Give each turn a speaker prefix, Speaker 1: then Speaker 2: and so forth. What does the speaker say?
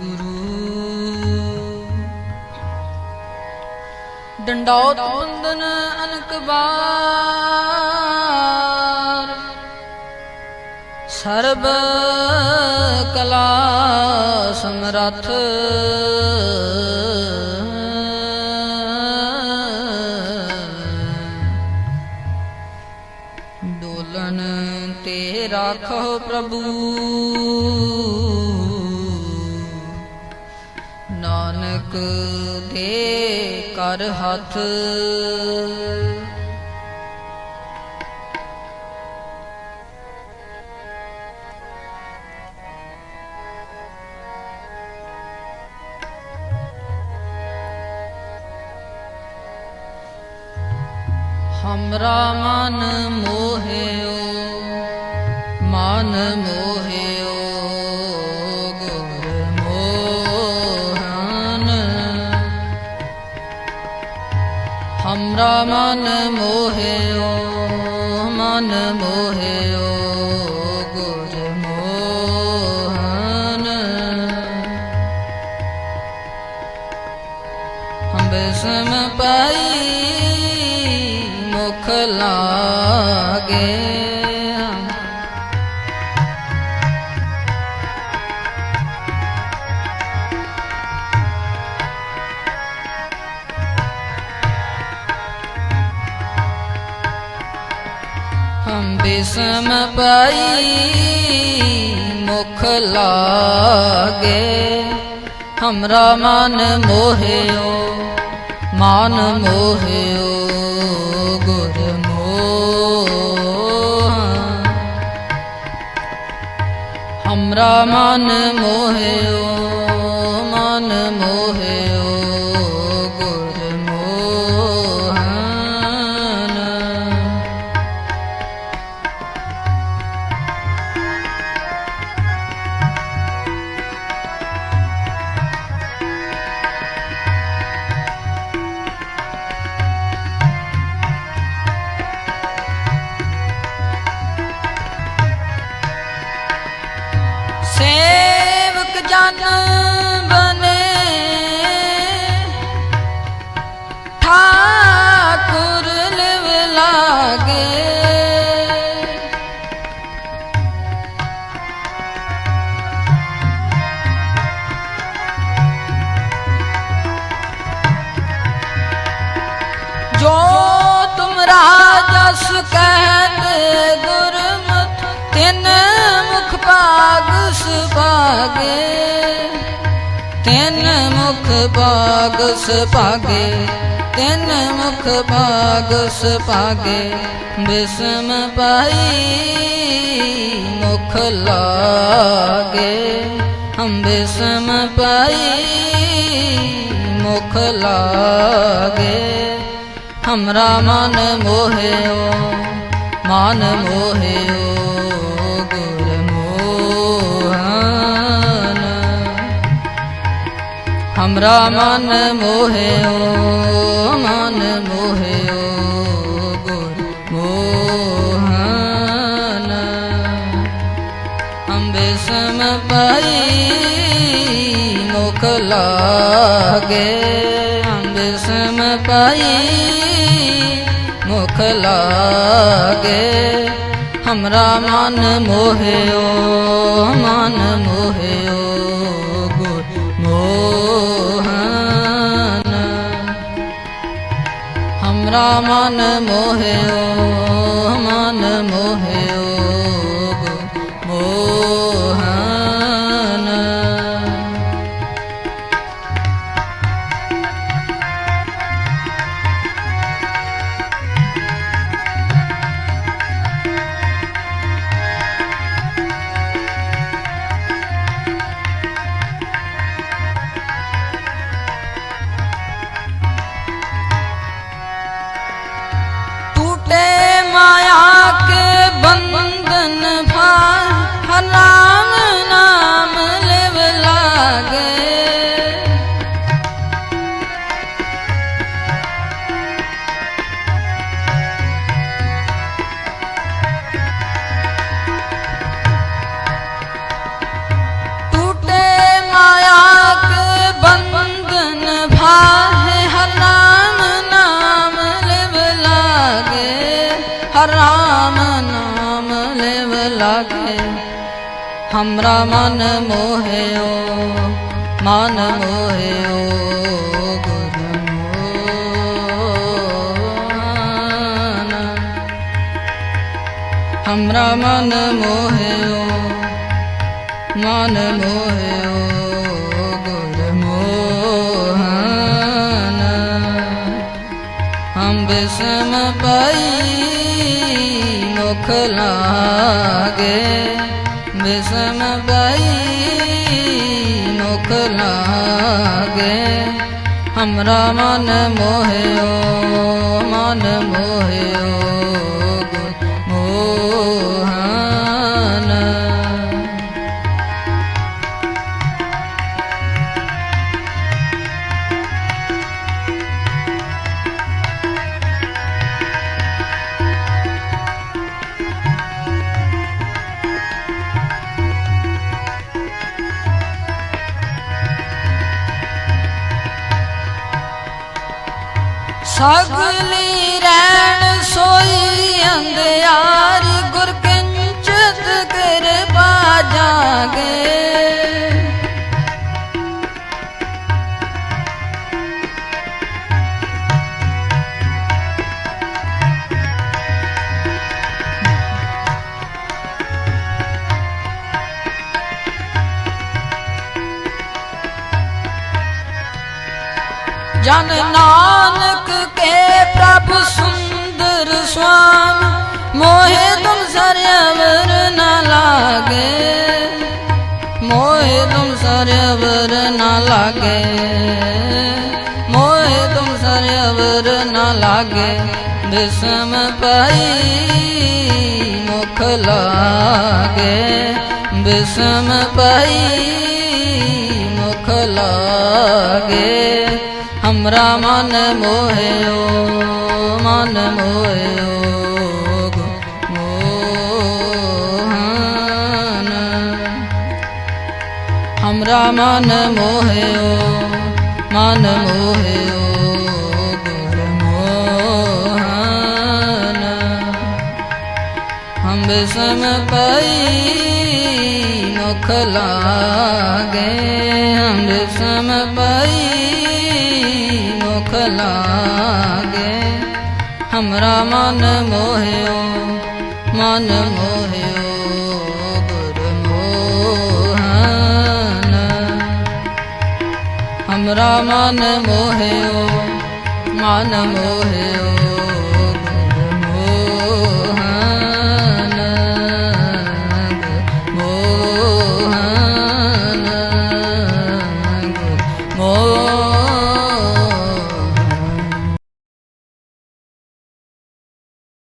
Speaker 1: ਗੁਰੂ ਡੰਡੌਤ ਬੰਦਨ ਅਨਕ ਬਾਰ। ਸਰਬ ਕਲਾ ਸਮਰੱਥ ਰਾਖੋ ਪ੍ਰਭੂ। ਨਾਨਕ ਦੇ ਕਰ ਹੱਥ। ਹਮਰਾ ਮਨ ਮੋਹਿਓ। ਹਮਰਾ ਮਨ ਮੋਹਿਓ ਮਨ ਮੋਹਿਓ ਗੁਰ ਮੋਹਨ ਹਮ ਬਿਸਮ ਪਾਈ ਮੁਖ ਲਾਗੇ ਬਿਸਮ ਪਾਈ ਮੁਖ ਲਾਗੇ। ਹਮਰਾ ਮਨ ਮੋਹਿਓ ਮਨ ਮੋਹਿਓ, ਗੁਰ ਮੋਹ। ਹਮਰਾ ਮਨ ਮੋਹਿਓ ਮਨ ਮੋਹਿਓ ਜੋ ਤੁਮ ਰਾਜਸ ਕਹਿਤ ਗੁਰਮਤ ਤਿਨ ਮੁਖ ਭਾਗ ਸੁਭਾਗੇ। ਤਿਨ ਮੁਖ ਭਾਗ ਸੁਭਾਗੇ, ਤਿਨ ਮੁਖ ਭਾਗ ਸੁਭਾਗੇ। ਬਿਸਮ ਪਾਈ ਮੁਖ ਲਾਗੇ। ਹਮ ਬਿਸਮ ਪਾਈ ਮੁਖ ਲਾਗੇ। ਹਮਰਾ ਮਨ ਮੋਹਿਓ ਮਨ ਮੋਹਿਓ ਗੁਰ ਮੋਹਨ ਹਮਰਾ ਮਨ ਮੋਹਿਓ ਮਨ ਮੋਹਿਓ ਗੁਰ ਮੋਹਨ ਹਮ ਬਿਸਮ ਪਾਈ ਮੁਖ ਲਾਗੇ ਹਮ ਬਿਸਮ ਪਾਈ ਮੁਖ ਲਾਗੇ। ਹਮਰਾ ਮਨ ਮੋਹਿਓ ਮਨ ਮੋਹਿਓ ਗੁਰ ਮੋਹਨ ਹਮਰਾ ਮਨ ਮੋਹਿਓ लागे हमरा मन मोहयो मन मोहयो गुरु मोहन हमरा मन मोहयो मन मोहयो गुरु मोहन हम विषम पाई ਦੁਖ ਲਾਗੇ। ਬਿਸਮ ਬਈ ਮੁਖ ਲਾਗੇ। ਹਮਰਾ ਮਨ ਮੋਹਿਓ ਮਨ ਮੋਹਿਓ। ਸਗਲੀ ਰਹਿਣ ਸੋਈ ਅੰਧਿਆਰ ਗੁਰ ਕਿੰਚਤ ਕਿਰਪਾ ਜਾਗੇ ਜਨ ਨਾਨਕ ਕੇ ਪ੍ਰਭ ਸੁੰਦਰ ਸੁਆਮ, ਮੋਹਿ ਤੁਮ ਸਰਵਰ ਨ ਲਾਗੇ। ਮੋਹਿ ਤੁਮ ਸਰਵਰ ਨ ਲਾਗੇ। ਮੋਹਿ ਤੁਮ ਸਰਵਰ ਨ ਲਾਗੇ। ਬਿਸਮ ਪਈ ਮੁਖ ਲਾਗੇ। ਬਿਸਮ ਪਈ ਮੁਖ ਲਾਗੇ। ਹਮਰਾ ਮਨ ਮੋਹਿਓ ਮਨ ਮੋਹਿਓ ਹਮਰਾ ਮਨ ਮੋਹਿਓ ਮਨ ਮੋਹਿਓ ਗੁਰ ਮੋਹਨ ਹਮ ਬਿਸਮ ਪਈ ਮੁਖ ਲਾਗੇ ਹਮ ਬਿਸਮ ਲਾਗੇ। ਹਮਰਾ ਮਨ ਮੋਹਿਓ ਮਨ ਮੋਹਿਓ ਗੁਰ ਮੋਹਨ। ਹਮਰਾ ਮਨ ਮੋਹਿਓ ਮਨ ਮੋਹਿਓ